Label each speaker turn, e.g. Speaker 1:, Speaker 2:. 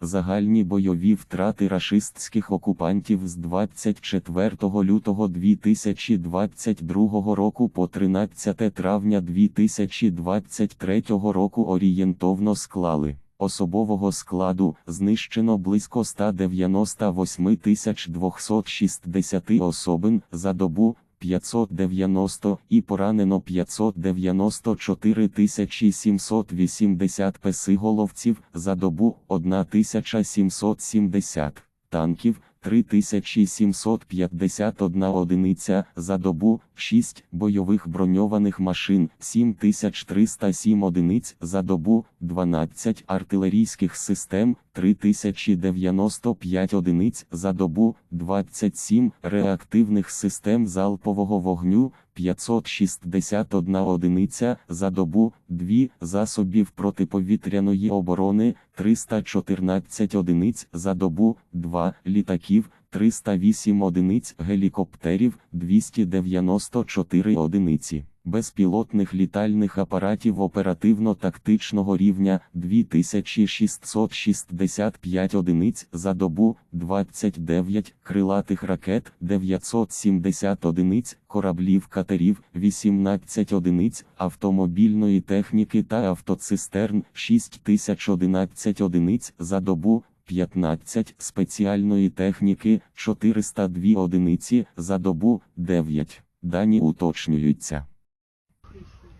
Speaker 1: Загальні бойові втрати рашистських окупантів з 24 лютого 2022 року по 13 травня 2023 року орієнтовно склали. Особового складу знищено близько 198 260 особин за добу 590 і поранено 594 780 песиголовців за добу 1770 танків. 3751 одиниця за добу, 6 бойових броньованих машин, 7307 одиниць за добу, 12 артилерійських систем, 3095 одиниць за добу, 27 реактивних систем залпового вогню, 561 одиниця за добу, 2 засобів протиповітряної оборони, 314 одиниць за добу, 2 літаків, 308 одиниць гелікоптерів, 294 одиниці. Безпілотних літальних апаратів оперативно-тактичного рівня 2665 одиниць за добу, 29 крилатих ракет, 970 одиниць, кораблів катерів, 18 одиниць, автомобільної техніки та автоцистерн, 6011 одиниць за добу, 15 спеціальної техніки, 402 одиниці за добу, 9. Дані уточнюються.